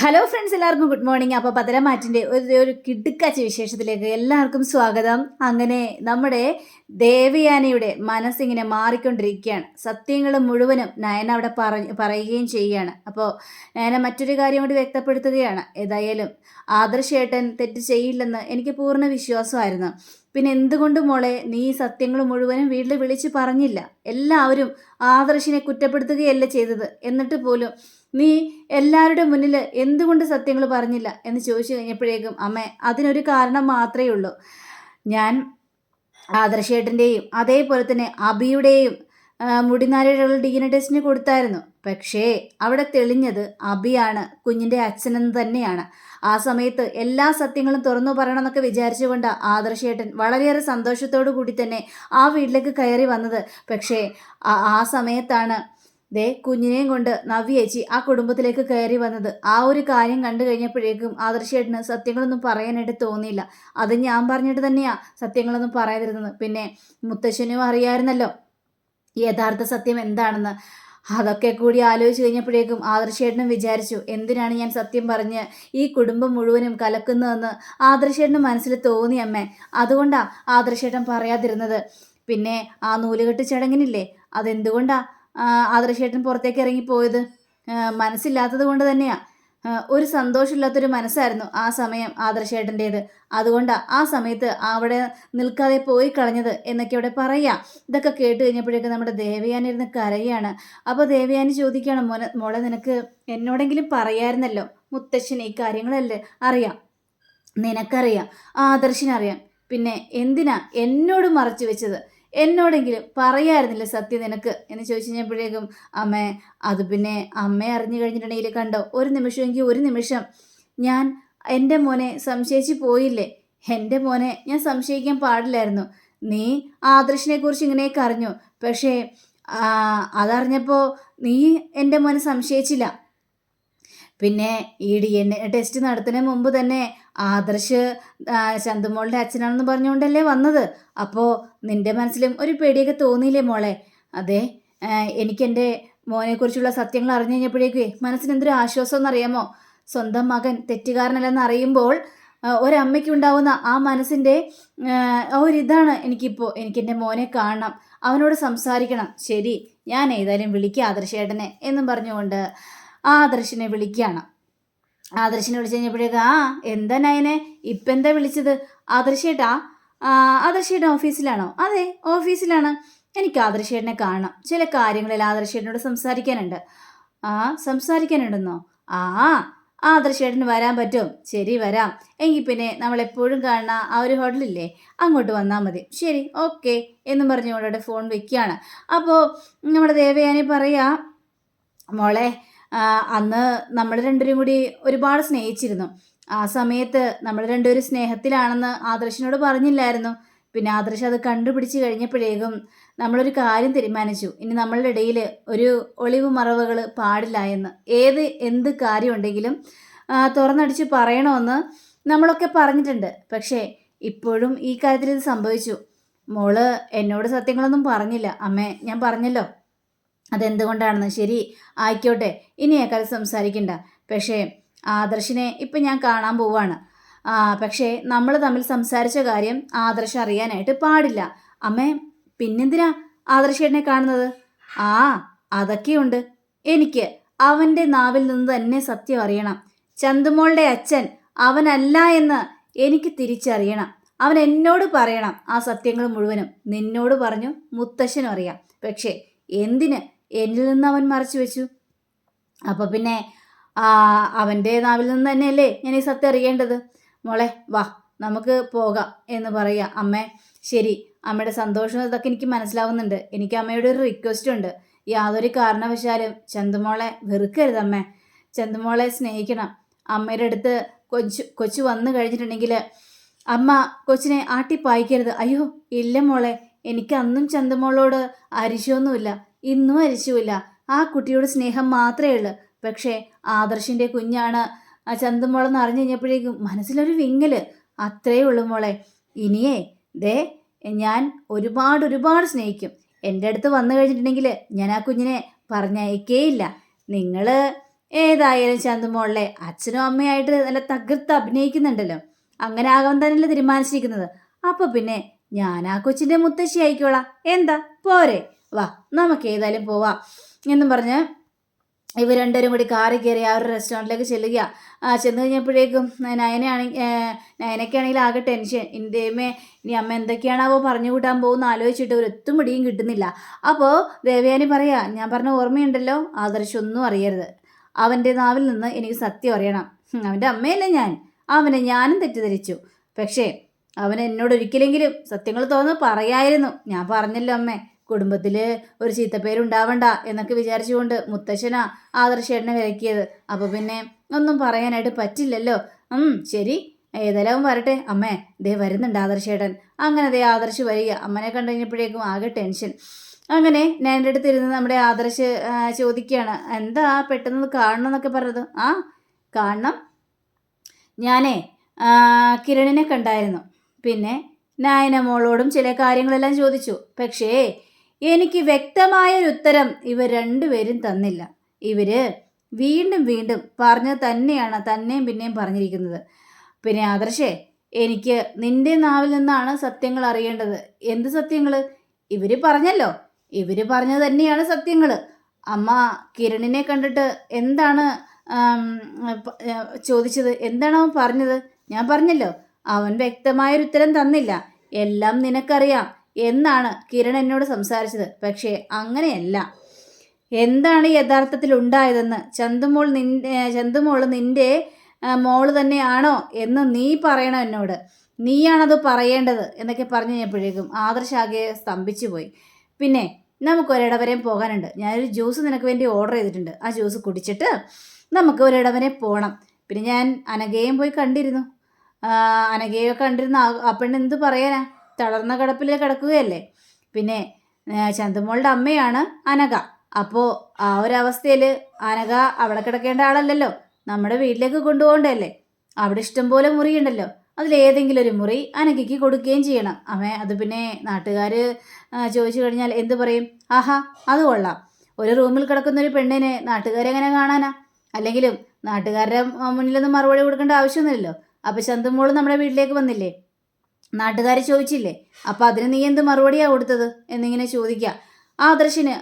Hello friends എല്ലാവർക്കും good morning അപ്പോൾ പതരമാറ്റിന്റെ ഒരു ഒരു കിടുക്കാച്ച വിശേഷത്തിലേക്ക് എല്ലാവർക്കും സ്വാഗതം. അങ്ങനെ നമ്മുടെ ദേവയാനയുടെ മനസ്സിങ്ങനെ മാറിക്കൊണ്ടിരിക്കുകയാണ്. സത്യങ്ങൾ മുഴുവനും നയന അവിടെ പറ പറയുകയും ചെയ്യുകയാണ്. അപ്പോൾ നയന മറ്റൊരു കാര്യം കൂടി വ്യക്തപ്പെടുത്തുകയാണ്. ഏതായാലും ആദർശേട്ടൻ തെറ്റ് ചെയ്യില്ലെന്ന് എനിക്ക് പൂർണ വിശ്വാസമായിരുന്നു. പിന്നെ എന്തുകൊണ്ട് മോളെ നീ സത്യങ്ങൾ മുഴുവനും വീട്ടിൽ വിളിച്ച് പറഞ്ഞില്ല? എല്ലാവരും ആദർശിനെ കുറ്റപ്പെടുത്തുകയല്ല ചെയ്തത്? എന്നിട്ട് പോലും നീ എല്ലാവരുടെ മുന്നിൽ എന്തുകൊണ്ട് സത്യങ്ങൾ പറഞ്ഞില്ല എന്ന് ചോദിച്ചു കഴിഞ്ഞപ്പോഴേക്കും അമ്മ അതിനൊരു കാരണം മാത്രമേ ഉള്ളൂ. ഞാൻ ആദർശേട്ടന്റെയും അതേപോലെ തന്നെ അബിയുടെയും മുടിനാരികളുടെ ഡി എൻ എ ടെസ്റ്റിന് കൊടുത്തായിരുന്നു. പക്ഷേ അവിടെ തെളിഞ്ഞത് അബിയാണ് കുഞ്ഞിന്റെ അച്ഛനെന്ന് തന്നെയാണ്. ആ സമയത്ത് എല്ലാ സത്യങ്ങളും തുറന്നു പറയണമെന്നൊക്കെ വിചാരിച്ചുകൊണ്ട് ആദർശേട്ടൻ വളരെയേറെ സന്തോഷത്തോടു കൂടി തന്നെ ആ വീട്ടിലേക്ക് കയറി വന്നത്. പക്ഷേ ആ സമയത്താണ് ദേ കുഞ്ഞിനെയും കൊണ്ട് നവ്യേച്ചി ആ കുടുംബത്തിലേക്ക് കയറി വന്നത്. ആ ഒരു കാര്യം കണ്ടു കഴിഞ്ഞപ്പോഴേക്കും ആദർശേട്ടന് സത്യങ്ങളൊന്നും പറയാനായിട്ട് തോന്നിയില്ല. അത് ഞാൻ പറഞ്ഞിട്ട് തന്നെയാ സത്യങ്ങളൊന്നും പറയാതിരുന്നത്. പിന്നെ മുത്തശ്ശനും അറിയായിരുന്നല്ലോ യഥാർത്ഥ സത്യം എന്താണെന്ന്. അതൊക്കെ കൂടി ആലോചിച്ച് കഴിഞ്ഞപ്പോഴേക്കും ആദർശേട്ടനും വിചാരിച്ചു എന്തിനാണ് ഞാൻ സത്യം പറഞ്ഞ് ഈ കുടുംബം മുഴുവനും കലക്കുന്നതെന്ന് ആദർശേട്ടന് മനസ്സിൽ തോന്നി അമ്മേ. അതുകൊണ്ടാണ് ആദർശേട്ടൻ പറയാതിരുന്നത്. പിന്നെ ആ നൂലുകെട്ട് ചടങ്ങിനില്ലേ? അതെന്തുകൊണ്ടാ ആദർശേട്ടൻ പുറത്തേക്ക് ഇറങ്ങിപ്പോയത് മനസ്സില്ലാത്തത് കൊണ്ട് തന്നെയാണ് ഒരു സന്തോഷമില്ലാത്തൊരു മനസ്സായിരുന്നു ആ സമയം ആദർശേട്ടന്റേത്. അതുകൊണ്ടാണ് ആ സമയത്ത് അവിടെ നിൽക്കാതെ പോയി കളഞ്ഞത് എന്നൊക്കെ അവിടെ പറയാം. ഇതൊക്കെ കേട്ട് കഴിഞ്ഞപ്പോഴേക്കും നമ്മുടെ ദേവയാനി ഇരുന്ന് കരയാണ്. അപ്പോൾ ദേവയാനി ചോദിക്കുകയാണ് മോനെ മോളെ നിനക്ക് എന്നോടെങ്കിലും പറയായിരുന്നല്ലോ? മുത്തശ്ശൻ ഈ കാര്യങ്ങളല്ലേ അറിയാം? നിനക്കറിയാം ആദർശിനറിയാം. പിന്നെ എന്തിനാ എന്നോട് മറച്ചു വെച്ചത്? എന്നോടെങ്കിലും പറയായിരുന്നില്ല സത്യം നിനക്ക്? എന്ന് ചോദിച്ചു കഴിഞ്ഞപ്പോഴേക്കും അമ്മ അത് പിന്നെ അമ്മ അറിഞ്ഞു കഴിഞ്ഞിട്ടുണ്ടെങ്കിൽ കണ്ടോ ഒരു നിമിഷമെങ്കിൽ ഒരു നിമിഷം. ഞാൻ എന്റെ മോനെ സംശയിച്ച് പോയില്ലേ? എന്റെ മോനെ ഞാൻ സംശയിക്കാൻ പാടില്ലായിരുന്നു. നീ ആദർശിനെ കുറിച്ച് ഇങ്ങനെയൊക്കെ അറിഞ്ഞു. പക്ഷേ അതറിഞ്ഞപ്പോൾ നീ എന്റെ മോനെ സംശയിച്ചില്ല. പിന്നെ ഈ ഡി എൻ എ ടെസ്റ്റ് നടത്തുന്നതിന് മുമ്പ് തന്നെ ആദർശ് ചന്തുമോളുടെ അച്ഛനാണെന്ന് പറഞ്ഞുകൊണ്ടല്ലേ വന്നത്? അപ്പോൾ നിന്റെ മനസ്സിലും ഒരു പേടിയൊക്കെ തോന്നിയില്ലേ മോളെ? അതെ എനിക്കെന്റെ മോനെക്കുറിച്ചുള്ള സത്യങ്ങൾ അറിഞ്ഞു കഴിഞ്ഞപ്പോഴേക്കേ മനസ്സിന് എന്തൊരു ആശ്വാസം എന്നറിയാമോ സ്വന്തം മകൻ തെറ്റുകാരനല്ലെന്ന് അറിയുമ്പോൾ ഒരമ്മയ്ക്ക് ഉണ്ടാവുന്ന ആ മനസ്സിന്റെ ഒരിതാണ് എനിക്കിപ്പോൾ എനിക്കെന്റെ മോനെ കാണണം അവനോട് സംസാരിക്കണം. ശരി ഞാൻ ഏതായാലും വിളിക്കുക ആദർശേട്ടനെ എന്നും പറഞ്ഞുകൊണ്ട് ആദർശിനെ വിളിക്കുകയാണ്. ആദർശിനെ വിളിച്ചു കഴിഞ്ഞപ്പോഴേക്ക് ആ എന്താ നയനെ? ഇപ്പം എന്താ വിളിച്ചത്? ആദർശേട്ടാ ആദർശേട്ടൻ ഓഫീസിലാണോ? അതെ ഓഫീസിലാണ്. എനിക്ക് ആദർശേട്ടനെ കാണണം. ചില കാര്യങ്ങളിൽ ആദർശേട്ടനോട് സംസാരിക്കാനുണ്ട്. ആ സംസാരിക്കാനുണ്ടെന്നോ? ആ ആദർശേട്ടന് വരാൻ പറ്റും. ശരി വരാം. എങ്കിൽ പിന്നെ നമ്മൾ എപ്പോഴും കാണുന്ന ആ ഒരു ഹോട്ടലില്ലേ അങ്ങോട്ട് വന്നാൽ മതി. ശരി ഓക്കെ എന്നും പറഞ്ഞുകൊണ്ട് ഫോൺ വെക്കുകയാണ്. അപ്പോൾ നമ്മുടെ ദേവയാനി പറയാ മോളെ അന്ന് നമ്മൾ രണ്ടുപേരും കൂടി ഒരുപാട് സ്നേഹിച്ചിരുന്നു. ആ സമയത്ത് നമ്മൾ രണ്ടുപേരും സ്നേഹത്തിലാണെന്ന് ആദർശിനോട് പറഞ്ഞില്ലായിരുന്നു. പിന്നെ ആദർശ് അത് കണ്ടുപിടിച്ച് കഴിഞ്ഞപ്പോഴേക്കും നമ്മളൊരു കാര്യം തീരുമാനിച്ചു. ഇനി നമ്മളുടെ ഇടയിൽ ഒരു ഒളിവ് മറവുകൾ പാടില്ല എന്ന്. ഏത് എന്ത് കാര്യമുണ്ടെങ്കിലും തുറന്നടിച്ച് പറയണമെന്ന് നമ്മളൊക്കെ പറഞ്ഞിട്ടുണ്ട്. പക്ഷേ ഇപ്പോഴും ഈ കാര്യത്തിൽ ഇത് സംഭവിച്ചു. മോൾ എന്നോട് സത്യങ്ങളൊന്നും പറഞ്ഞില്ല. അമ്മേ ഞാൻ പറഞ്ഞല്ലോ. അതെന്തുകൊണ്ടാണെന്ന് ശരി ആയിക്കോട്ടെ. ഇനി സംസാരിക്കണ്ട. പക്ഷേ ആദർശിനെ ഇപ്പം ഞാൻ കാണാൻ പോവാണ്. പക്ഷേ നമ്മൾ തമ്മിൽ സംസാരിച്ച കാര്യം ആദർശ് അറിയാനായിട്ട് പാടില്ല. അമ്മേ പിന്നെന്തിനാ ആദർശേട്ടനെ കാണുന്നത്? ആ അതൊക്കെയുണ്ട്. എനിക്ക് അവന്റെ നാവിൽ നിന്ന് തന്നെ സത്യം അറിയണം. ചന്തുമോളുടെ അച്ഛൻ അവനല്ല എന്ന് എനിക്ക് തിരിച്ചറിയണം. അവൻ എന്നോട് പറയണം ആ സത്യങ്ങൾ മുഴുവനും. നിന്നോട് പറഞ്ഞു മുത്തശ്ശനും അറിയാം. പക്ഷേ എന്തിന് എന്നിൽ നിന്ന് അവൻ മറച്ചു വെച്ചു. അപ്പോൾ പിന്നെ അവന്റെ നാവിൽ നിന്ന് തന്നെയല്ലേ ഞാൻ ഈ സത്യം അറിയേണ്ടത്? മോളെ വാ നമുക്ക് പോകാം എന്ന് പറയാം അമ്മേ ശരി അമ്മയുടെ സന്തോഷം ഇതൊക്കെ എനിക്ക് മനസ്സിലാവുന്നുണ്ട്. എനിക്ക് അമ്മയുടെ ഒരു റിക്വസ്റ്റ് ഉണ്ട്. യാതൊരു കാരണവശാലും ചന്തുമോളെ വെറുക്കരുത് അമ്മേ. ചന്തുമോളെ സ്നേഹിക്കണം. അമ്മയുടെ അടുത്ത് കൊച്ചു കൊച്ചു വന്നു കഴിഞ്ഞിട്ടുണ്ടെങ്കിൽ അമ്മ കൊച്ചിനെ ആട്ടിപ്പായിക്കരുത്. അയ്യോ ഇല്ല മോളെ എനിക്ക് അന്നും ചന്തുമോളോട് അരിശമൊന്നുമില്ല ഇന്നും അരിച്ചുമില്ല ആ കുട്ടിയോട് സ്നേഹം മാത്രമേ ഉള്ളൂ. പക്ഷേ ആദർശിന്റെ കുഞ്ഞാണ്. ആ ചന്തുമോളെന്ന് അറിഞ്ഞു കഴിഞ്ഞപ്പോഴേക്കും മനസ്സിലൊരു വിങ്ങൽ. അത്രേ ഉള്ളൂ മോളെ. ഇനിയേ ദേ ഞാൻ ഒരുപാട് ഒരുപാട് സ്നേഹിക്കും. എന്റെ അടുത്ത് വന്നു കഴിഞ്ഞിട്ടുണ്ടെങ്കിൽ ഞാൻ ആ കുഞ്ഞിനെ പറഞ്ഞയക്കേയില്ല. നിങ്ങൾ ഏതായാലും ചന്തുമോളിലെ അച്ഛനും അമ്മയായിട്ട് നല്ല തകർത്ത് അഭിനയിക്കുന്നുണ്ടല്ലോ. അങ്ങനെ ആകാൻ തന്നെയല്ലേ തീരുമാനിച്ചിരിക്കുന്നത്. അപ്പോൾ പിന്നെ ഞാൻ ആ കൊച്ചിന്റെ മുത്തശ്ശി ആയിക്കോളാം എന്താ? പോരെ. വാ നമുക്ക് ഏതായാലും പോവാം. എന്നും പറഞ്ഞ് ഇവർ രണ്ടുപേരും കൂടി കാറി കയറി ആ ഒരു റെസ്റ്റോറന്റിലേക്ക് ചെല്ലുക. ചെന്ന് കഴിഞ്ഞപ്പോഴേക്കും നയനയാണെങ്കിൽ നയനയ്ക്കാണെങ്കിൽ ആകെ ടെൻഷൻ ഇന്ത്യമ്മേ ഇനി അമ്മ എന്തൊക്കെയാണാവോ പറഞ്ഞു കൂട്ടാൻ പോകുന്ന ആലോചിച്ചിട്ട് ഒരു എത്തും പിടിയും കിട്ടുന്നില്ല. അപ്പോൾ ദേവയാനി പറയാ ഞാൻ പറഞ്ഞ ഓർമ്മയുണ്ടല്ലോ ആദർശമൊന്നും അറിയരുത്. അവന്റെ നാവിൽ നിന്ന് എനിക്ക് സത്യം അറിയണം. അവന്റെ അമ്മയല്ലേ ഞാൻ. അവനെ ഞാനും തെറ്റിദ്ധരിച്ചു. പക്ഷേ അവൻ എന്നോട് ഒരിക്കലെങ്കിലും സത്യങ്ങൾ തോന്നുന്നു പറയായിരുന്നു. ഞാൻ പറഞ്ഞല്ലോ അമ്മേ. കുടുംബത്തിൽ ഒരു ചീത്തപ്പേരുണ്ടാവണ്ട എന്നൊക്കെ വിചാരിച്ചുകൊണ്ട് മുത്തശ്ശനാ ആദർശേട്ടനെ വിലക്കിയത്. അപ്പോൾ പിന്നെ ഒന്നും പറയാനായിട്ട് പറ്റില്ലല്ലോ. ഉം ശരി. ഏതെല്ലാം വരട്ടെ. അമ്മേ ദേ വരുന്നുണ്ട് ആദർശേട്ടൻ. അങ്ങനെ ദേ ആദർശ് വരിക. അമ്മനെ കണ്ടു കഴിഞ്ഞപ്പോഴേക്കും ആകെ ടെൻഷൻ. അങ്ങനെ ഞാൻ എന്റെ അടുത്ത് ഇരുന്ന് നമ്മുടെ ആദർശ് ചോദിക്കുകയാണ്. എന്താ പെട്ടെന്ന് കാണണം എന്നൊക്കെ പറഞ്ഞത്? ആ കാണണം. ഞാനേ കിരണിനെ കണ്ടായിരുന്നു. പിന്നെ നായന മോളോടും ചില കാര്യങ്ങളെല്ലാം ചോദിച്ചു. പക്ഷേ എനിക്ക് വ്യക്തമായൊരു ഉത്തരം ഇവർ രണ്ടുപേരും തന്നില്ല. ഇവർ വീണ്ടും വീണ്ടും പറഞ്ഞു തന്നെയാണ് തന്നെയും പിന്നെയും പറഞ്ഞിരിക്കുന്നത്. പിന്നെ ആദർശേ എനിക്ക് നിന്റെ നാവിൽ നിന്നാണ് സത്യങ്ങൾ അറിയേണ്ടത്. എന്ത് സത്യങ്ങൾ ഇവർ പറഞ്ഞല്ലോ. ഇവർ പറഞ്ഞത് തന്നെയാണ് സത്യങ്ങൾ അമ്മ കിരണിനെ കണ്ടിട്ട് എന്താണ് ചോദിച്ചത്? എന്താണ് അവൻ പറഞ്ഞത്? ഞാൻ പറഞ്ഞല്ലോ. അവൻ വ്യക്തമായൊരു ഉത്തരം തന്നില്ല. എല്ലാം നിനക്കറിയാം. എന്നാണ് കിരൺ എന്നോട് സംസാരിച്ചത്. പക്ഷേ അങ്ങനെയല്ല. എന്താണ് യഥാർത്ഥത്തിൽ ഉണ്ടായതെന്ന്? ചന്തുമോൾ നി ചന്തുമോൾ നിന്റെ മോൾ തന്നെയാണോ എന്ന് നീ പറയണം എന്നോട്. നീയാണത് പറയേണ്ടത് എന്നൊക്കെ പറഞ്ഞു കഴിഞ്ഞപ്പോഴേക്കും ആദർശാകെ സ്തംഭിച്ചു പോയി പിന്നെ നമുക്ക് ഒരിടവരെയും പോകാനുണ്ട്. ഞാനൊരു ജ്യൂസ് നിനക്ക് വേണ്ടി ഓർഡർ ചെയ്തിട്ടുണ്ട്. ആ ജ്യൂസ് കുടിച്ചിട്ട് നമുക്ക് ഒരിടവരെ പോകണം പിന്നെ ഞാൻ അനഘയും പോയി കണ്ടിരുന്നു. അനഘയെ കണ്ടിരുന്ന ആ പെണ്ണ് എന്ത് പറയാനാ? തളർന്ന കിടപ്പിൽ കിടക്കുകയല്ലേ? പിന്നെ ചന്ദമോളുടെ അമ്മയാണ് അനഘ. അപ്പോൾ ആ ഒരവസ്ഥയിൽ അനഘ അവിടെ കിടക്കേണ്ട ആളല്ലല്ലോ. നമ്മുടെ വീട്ടിലേക്ക് കൊണ്ടുപോകണ്ടല്ലേ? അവിടെ ഇഷ്ടംപോലെ മുറിയുണ്ടല്ലോ. അതിലേതെങ്കിലും ഒരു മുറി അനഘയ്ക്ക് കൊടുക്കുകയും ചെയ്യണം. അമ്മ അത് പിന്നെ നാട്ടുകാർ ചോദിച്ചു കഴിഞ്ഞാൽ എന്ത് പറയും? ആഹാ അത് കൊള്ളാം. ഒരു റൂമിൽ കിടക്കുന്ന ഒരു പെണ്ണിനെ നാട്ടുകാരെ എങ്ങനെ കാണാനാ? അല്ലെങ്കിലും നാട്ടുകാരുടെ മുന്നിലൊന്നും മറുപടി കൊടുക്കേണ്ട ആവശ്യമൊന്നുമില്ലല്ലോ. അപ്പോൾ ചന്തമോൾ നമ്മുടെ വീട്ടിലേക്ക് വന്നില്ലേ? നാട്ടുകാർ ചോദിച്ചില്ലേ അപ്പോൾ അതിന് നീ എന്ത് മറുപടിയാണ് കൊടുത്തത്? എന്നിങ്ങനെ ചോദിക്കുക. ആദർശിന്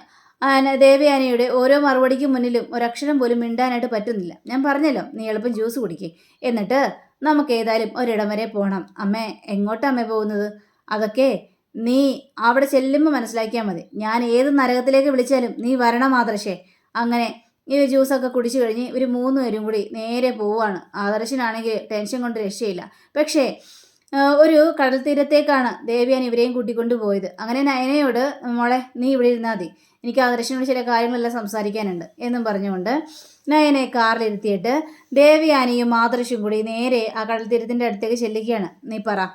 ദേവയാനയുടെ ഓരോ മറുപടിക്ക് മുന്നിലും ഒരക്ഷരം പോലും മിണ്ടാനായിട്ട് പറ്റുന്നില്ല. ഞാൻ പറഞ്ഞല്ലോ നീ എളുപ്പം ജ്യൂസ് കുടിക്കേ. എന്നിട്ട് നമുക്ക് ഏതായാലും ഒരിടം വരെ പോകണം അമ്മേ എങ്ങോട്ടാ അമ്മേ പോകുന്നത്? അതൊക്കെ നീ അവിടെ ചെല്ലുമ്പോൾ മനസ്സിലാക്കിയാൽ മതി. ഞാൻ ഏത് നരകത്തിലേക്ക് വിളിച്ചാലും നീ വരണം ആദർശേ. അങ്ങനെ ഈ ജ്യൂസൊക്കെ കുടിച്ചു കഴിഞ്ഞ് ഒരു മൂന്ന് പേരും കൂടി നേരെ പോവുകയാണ് ആദർശനാണെങ്കിൽ ടെൻഷൻ കൊണ്ട് രക്ഷയില്ല. പക്ഷേ ഒരു കടൽ തീരത്തേക്കാണ് ദേവിയാൻ ഇവരെയും കൂട്ടിക്കൊണ്ട് പോയത്. അങ്ങനെ നയനയോട് മോളെ നീ ഇവിടെ ഇരുന്നാൽ മതി. എനിക്ക് ആദർശനോട് ചില കാര്യങ്ങളെല്ലാം സംസാരിക്കാനുണ്ട് എന്നും പറഞ്ഞുകൊണ്ട് നയനെ കാറിലിരുത്തിയിട്ട് ദേവിയാനിയും ആദർശും കൂടി നേരെ ആ കടൽ തീരത്തിന്റെ അടുത്തേക്ക് ചെല്ലുകയാണ്. നീ പറ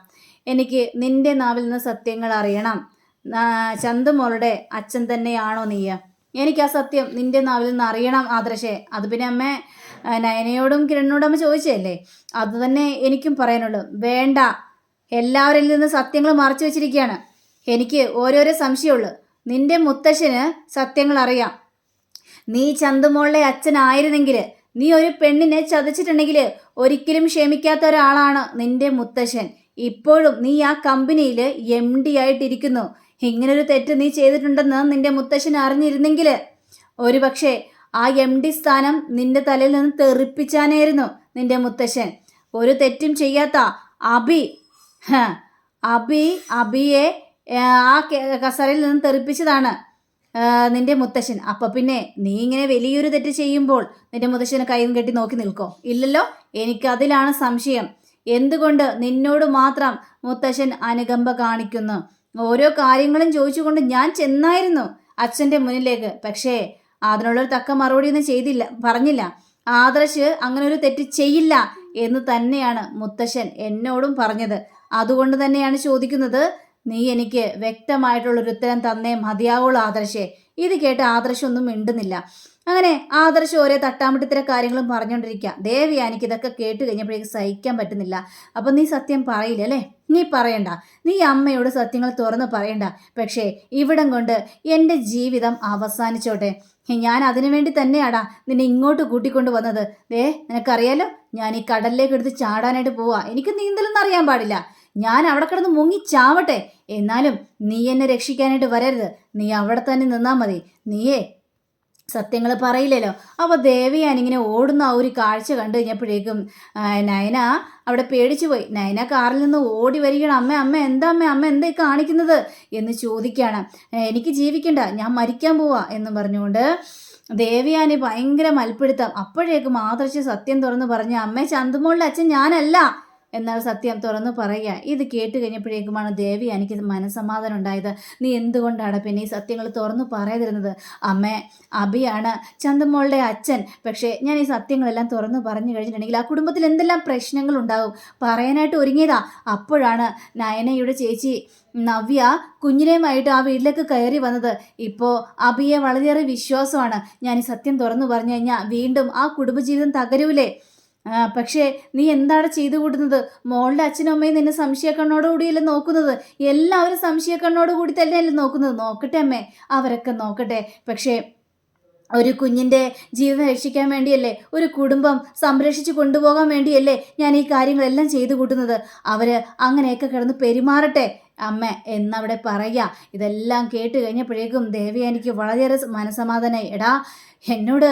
എനിക്ക് നിന്റെ നാവിൽ നിന്ന് സത്യങ്ങൾ അറിയണം. ആ, ചന്തുമോളുടെ അച്ഛൻ തന്നെയാണോ നീയ? എനിക്ക് ആ സത്യം നിന്റെ നാവിൽ നിന്ന് അറിയണം ആദർശേ. അത് പിന്നെ അമ്മ നയനയോടും കിരണിനോടും അമ്മ ചോദിച്ചതല്ലേ? അത് തന്നെ എനിക്കും പറയാനുള്ളൂ. വേണ്ട എല്ലാവരിൽ നിന്ന് സത്യങ്ങൾ മറച്ചു വെച്ചിരിക്കുകയാണ്. എനിക്ക് ഓരോരോ സംശയമുള്ളു. നിന്റെ മുത്തശ്ശന് സത്യങ്ങൾ അറിയാം. നീ ചന്തുമോളുടെ അച്ഛനായിരുന്നെങ്കിൽ നീ ഒരു പെണ്ണിനെ ചതച്ചിട്ടുണ്ടെങ്കിൽ ഒരിക്കലും ക്ഷമിക്കാത്ത ഒരാളാണ് നിന്റെ മുത്തശ്ശൻ. ഇപ്പോഴും നീ ആ കമ്പനിയിൽ എം ഡി ആയിട്ടിരിക്കുന്നു. ഇങ്ങനൊരു തെറ്റ് നീ ചെയ്തിട്ടുണ്ടെന്ന് നിന്റെ മുത്തശ്ശൻ അറിഞ്ഞിരുന്നെങ്കിൽ ഒരു പക്ഷേ ആ എം ഡി സ്ഥാനം നിന്റെ തലയിൽ നിന്ന് തെറിപ്പിച്ചാനായിരുന്നു നിന്റെ മുത്തശ്ശൻ. ഒരു തെറ്റും ചെയ്യാത്ത ഹ, അബി അബിയെ ആ, ആ കെ- കസരയിൽ നിന്ന് തെറിപ്പിച്ചതാണ് നിന്റെ മുത്തശ്ശൻ. അപ്പൊ പിന്നെ നീ ഇങ്ങനെ വലിയൊരു തെറ്റ് ചെയ്യുമ്പോൾ നിന്റെ മുത്തശ്ശനെ കൈയും കെട്ടി നോക്കി നിൽക്കോ? ഇല്ലല്ലോ എനിക്കതിലാണ് സംശയം. എന്തുകൊണ്ട് നിന്നോട് മാത്രം മുത്തശ്ശൻ അനുകമ്പ കാണിക്കുന്നു? ഓരോ കാര്യങ്ങളും ചോദിച്ചുകൊണ്ട് ഞാൻ ചെന്നായിരുന്നു അച്ഛന്റെ മുന്നിലേക്ക്. പക്ഷേ അതിനുള്ളൊരു തക്ക മറുപടിയൊന്നും ചെയ്തില്ല പറഞ്ഞില്ല. ആദർശ് അങ്ങനെ ഒരു തെറ്റ് ചെയ്യില്ല എന്ന് തന്നെയാണ് മുത്തശ്ശൻ എന്നോടും പറഞ്ഞത്. അതുകൊണ്ട് തന്നെയാണ് ചോദിക്കുന്നത് നീ എനിക്ക് വ്യക്തമായിട്ടുള്ളൊരു ഉത്തരം തന്നേ മതിയാവുള്ളൂ ആദർശേ. ഇത് കേട്ട് ആദർശമൊന്നും മിണ്ടുന്നില്ല. അങ്ങനെ ആദർശം ഓരോ തട്ടാമുട്ടിത്തര കാര്യങ്ങളും പറഞ്ഞുകൊണ്ടിരിക്കുക. ദേവിയാ ഇതൊക്കെ കേട്ട് കഴിഞ്ഞപ്പോഴേക്ക് സഹിക്കാൻ പറ്റുന്നില്ല. അപ്പം നീ സത്യം പറയില്ല അല്ലേ? നീ പറയണ്ട. നീ അമ്മയോട് സത്യങ്ങൾ തുറന്ന് പറയണ്ട. പക്ഷേ ഇവിടം കൊണ്ട് എന്റെ ജീവിതം അവസാനിച്ചോട്ടെ. ഞാൻ അതിനു വേണ്ടി തന്നെയാടാ നിന്നെ ഇങ്ങോട്ട് കൂട്ടിക്കൊണ്ട് വന്നത്. ദേ നിനക്കറിയാലോ? ഞാൻ ഈ കടലിലേക്ക് എടുത്ത് ചാടാനായിട്ട് പോവാ. എനിക്ക് നീന്തലൊന്നും അറിയാൻ പാടില്ല. ഞാൻ അവിടെ കിടന്ന് മുങ്ങി ചാവട്ടെ. എന്നാലും നീ എന്നെ രക്ഷിക്കാനായിട്ട് വരരുത്. നീ അവിടെ തന്നെ നിന്നാൽ മതി. നീയേ സത്യങ്ങൾ പറയില്ലല്ലോ. അപ്പോൾ ദേവിയാനിങ്ങനെ ഓടുന്ന ആ ഒരു കാഴ്ച കണ്ടു കഴിഞ്ഞപ്പോഴേക്കും നയന അവിടെ പേടിച്ചു പോയി. നയന കാറിൽ നിന്ന് ഓടി വരികയാണ്. അമ്മ അമ്മ എന്താ അമ്മ അമ്മ എന്തായി കാണിക്കുന്നത്? എന്ന് ചോദിക്കുകയാണ്. എനിക്ക് ജീവിക്കണ്ട. ഞാൻ മരിക്കാൻ പോവാ എന്ന് പറഞ്ഞുകൊണ്ട് ദേവിയാനി ഭയങ്കര മൽപ്പിടുത്തം അപ്പോഴേക്കും മാതൃശ്ശി സത്യം തുറന്ന് പറഞ്ഞു അമ്മ ചന്തുമോളുടെ അച്ഛൻ ഞാനല്ല. എന്നാൽ സത്യം തുറന്നു പറയുക. ഇത് കേട്ട് കഴിഞ്ഞപ്പോഴേക്കുമാണ് ദേവി എനിക്ക് മനസ്സമാധാനം ഉണ്ടായത്. നീ എന്തുകൊണ്ടാണ് പിന്നെ ഈ സത്യങ്ങൾ തുറന്നു പറയാതിരുന്നത്? അമ്മേ അഭിയാണ് ചന്തമോളുടെ അച്ഛൻ. പക്ഷേ ഞാൻ ഈ സത്യങ്ങളെല്ലാം തുറന്നു പറഞ്ഞു കഴിഞ്ഞിട്ടുണ്ടെങ്കിൽ ആ കുടുംബത്തിൽ എന്തെല്ലാം പ്രശ്നങ്ങൾ ഉണ്ടാവും? പറയാനായിട്ട് ഒരുങ്ങിയതാ. അപ്പോഴാണ് നയനയുടെ ചേച്ചി നവ്യ കുഞ്ഞിനെയുമായിട്ട് ആ വീട്ടിലേക്ക് കയറി വന്നത്. ഇപ്പോൾ അഭിയെ വളരെയേറെ വിശ്വാസമാണ്. ഞാൻ ഈ സത്യം തുറന്നു പറഞ്ഞു കഴിഞ്ഞാൽ വീണ്ടും ആ കുടുംബജീവിതം തകരൂലേ? പക്ഷേ നീ എന്താണ് ചെയ്തു കൂട്ടുന്നത്? മോളുടെ അച്ഛനും അമ്മയും നിന്നെ സംശയക്കണ്ണോടുകൂടിയല്ലേ നോക്കുന്നത്? എല്ലാവരും സംശയക്കണ്ണോട് കൂടി തന്നെയല്ലേ നോക്കുന്നത്? നോക്കട്ടെ അമ്മേ. അവരൊക്കെ നോക്കട്ടെ. പക്ഷേ ഒരു കുഞ്ഞിന്റെ ജീവൻ രക്ഷിക്കാൻ വേണ്ടിയല്ലേ ഒരു കുടുംബം സംരക്ഷിച്ചു കൊണ്ടുപോകാൻ വേണ്ടിയല്ലേ ഞാൻ ഈ കാര്യങ്ങളെല്ലാം ചെയ്തു കൂട്ടുന്നത്? അവർ അങ്ങനെയൊക്കെ കിടന്ന് പെരുമാറട്ടെ. അമ്മ എന്നവിടെ പറയുക ഇതെല്ലാം കേട്ട് കഴിഞ്ഞപ്പോഴേക്കും ദേവി എനിക്ക് വളരെയേറെ മനസമാധാനമായി എടാ എന്നോട്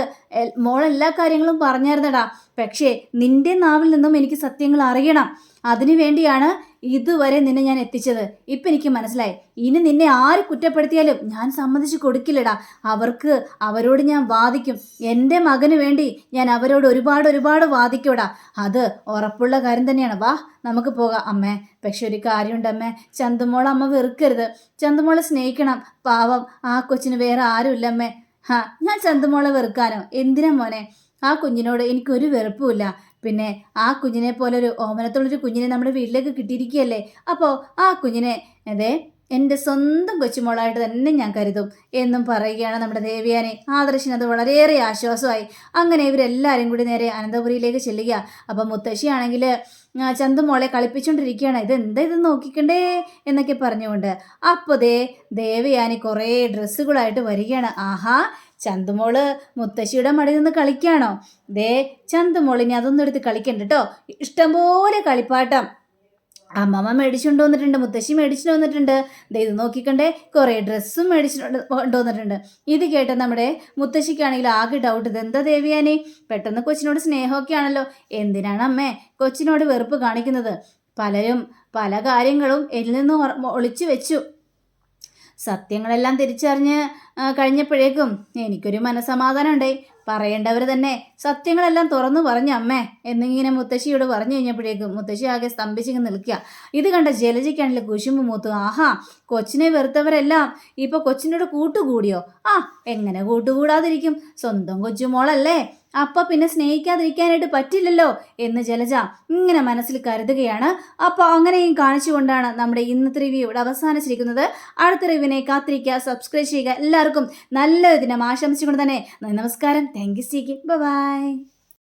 മോളെല്ലാ കാര്യങ്ങളും പറഞ്ഞായിരുന്നടാ. പക്ഷേ നിന്റെ നാവിൽ നിന്നും എനിക്ക് സത്യങ്ങൾ അറിയണം. അതിനു വേണ്ടിയാണ് ഇതുവരെ നിന്നെ ഞാൻ എത്തിച്ചത്. ഇപ്പം എനിക്ക് മനസ്സിലായി. ഇനി നിന്നെ ആര് കുറ്റപ്പെടുത്തിയാലും ഞാൻ സമ്മതിച്ചു കൊടുക്കില്ലടാ. അവർക്ക് അവരോട് ഞാൻ വാദിക്കും. എന്റെ മകന് വേണ്ടി ഞാൻ അവരോട് ഒരുപാട് ഒരുപാട് വാദിക്കൂടാ. അത് ഉറപ്പുള്ള കാര്യം തന്നെയാണ്. വാ നമുക്ക് പോകാം അമ്മേ. പക്ഷെ ഒരു കാര്യമുണ്ട് അമ്മേ. ചന്തുമോളെ അമ്മ വെറുക്കരുത്. ചന്തുമോളെ സ്നേഹിക്കണം. പാവം ആ കൊച്ചിന് വേറെ ആരുമില്ല അമ്മേ. ഹാ ഞാൻ ചന്തുമോളെ വെറുക്കാനോ? എന്തിനാ മോനെ? ആ കുഞ്ഞിനോട് എനിക്കൊരു വെറുപ്പുമില്ല. പിന്നെ ആ കുഞ്ഞിനെ പോലെ ഒരു ഓമനത്തുള്ളൊരു കുഞ്ഞിനെ നമ്മുടെ വീട്ടിലേക്ക് കിട്ടിയിരിക്കുകയല്ലേ? അപ്പോൾ ആ കുഞ്ഞിനെ അതെ എന്റെ സ്വന്തം കൊച്ചുമോളായിട്ട് തന്നെ ഞാൻ കരുതും എന്നും പറയുകയാണ് നമ്മുടെ ദേവിയാനെ. ആദർശിന് അത് വളരെയേറെ ആശ്വാസമായി. അങ്ങനെ ഇവരെല്ലാവരും കൂടി നേരെ അനന്തപുരിയിലേക്ക് ചെല്ലുക. അപ്പം മുത്തശ്ശിയാണെങ്കിൽ ചന്തുമോളെ കളിപ്പിച്ചുകൊണ്ടിരിക്കുകയാണ് ഇത് എന്താ ഇത് നോക്കിക്കണ്ടേ? എന്നൊക്കെ പറഞ്ഞുകൊണ്ട്. അപ്പോൾ ദേ ദേവയാനി കുറേ ഡ്രസ്സുകളായിട്ട് വരികയാണ്. ആഹാ ചന്തുമോൾ മുത്തശ്ശിയുടെ മടിയിൽ നിന്ന് കളിക്കാണോ? ദേ ചന്തുമോളിനി അതൊന്നും എടുത്ത് കളിക്കണ്ട കേട്ടോ ഇഷ്ടംപോലെ കളിപ്പാട്ടം. അമ്മമ്മ മേടിച്ചുകൊണ്ട് വന്നിട്ടുണ്ട് മുത്തശ്ശി മേടിച്ചിട്ട് വന്നിട്ടുണ്ട്. ദേ ഇത് നോക്കിക്കണ്ടേ കുറേ ഡ്രസ്സും മേടിച്ചിട്ടുണ്ട് കൊണ്ടുവന്നിട്ടുണ്ട് ഇത് കേട്ട നമ്മുടെ മുത്തശ്ശിക്കാണെങ്കിൽ ആകെ ഡൗട്ട് ഇത് എന്താ ദേവിയാനി? പെട്ടെന്ന് കൊച്ചിനോട് സ്നേഹമൊക്കെ ആണല്ലോ എന്തിനാണ് അമ്മേ കൊച്ചിനോട് വെറുപ്പ് കാണിക്കുന്നത്? പലരും പല കാര്യങ്ങളും എന്നിൽ നിന്ന് ഒളിച്ചു വെച്ചു. സത്യങ്ങളെല്ലാം തിരിച്ചറിഞ്ഞ് കഴിഞ്ഞപ്പോഴേക്കും എനിക്കൊരു മനസമാധാനം ഉണ്ടായി പറയേണ്ടവർ തന്നെ സത്യങ്ങളെല്ലാം തുറന്നു പറഞ്ഞു അമ്മേ എന്നിങ്ങനെ മുത്തശ്ശിയോട് പറഞ്ഞു കഴിഞ്ഞപ്പോഴേക്കും മുത്തശ്ശി ആകെ സ്തംഭിച്ചിങ്ങ് നിൽക്കുക. ഇത് കണ്ട ജലജയ്ക്കാണെങ്കിൽ കുശുമ്പ് മൂത്തു ആഹാ കൊച്ചിനെ വെറുത്തവരെല്ലാം ഇപ്പോൾ കൊച്ചിനോട് കൂട്ടുകൂടിയോ? ആ എങ്ങനെ കൂട്ടുകൂടാതിരിക്കും? സ്വന്തം കൊച്ചുമോളല്ലേ? അപ്പ പിന്നെ സ്നേഹിക്കാതിരിക്കാനായിട്ട് പറ്റില്ലല്ലോ എന്ന് ജലജ ഇങ്ങനെ മനസ്സിൽ കരുതുകയാണ്. അപ്പോൾ അങ്ങനെയും കാണിച്ചുകൊണ്ടാണ് നമ്മുടെ ഇന്നത്തെ റിവ്യൂ ഇവിടെ അവസാനിച്ചിരിക്കുന്നത്. അടുത്ത റിവ്യൂവിനെ കാത്തിരിക്കുക സബ്സ്ക്രൈബ് ചെയ്യുക. എല്ലാവർക്കും നല്ലൊരു ദിനം ആശംസിച്ചുകൊണ്ട് തന്നെ നമസ്കാരം. Thank you seek by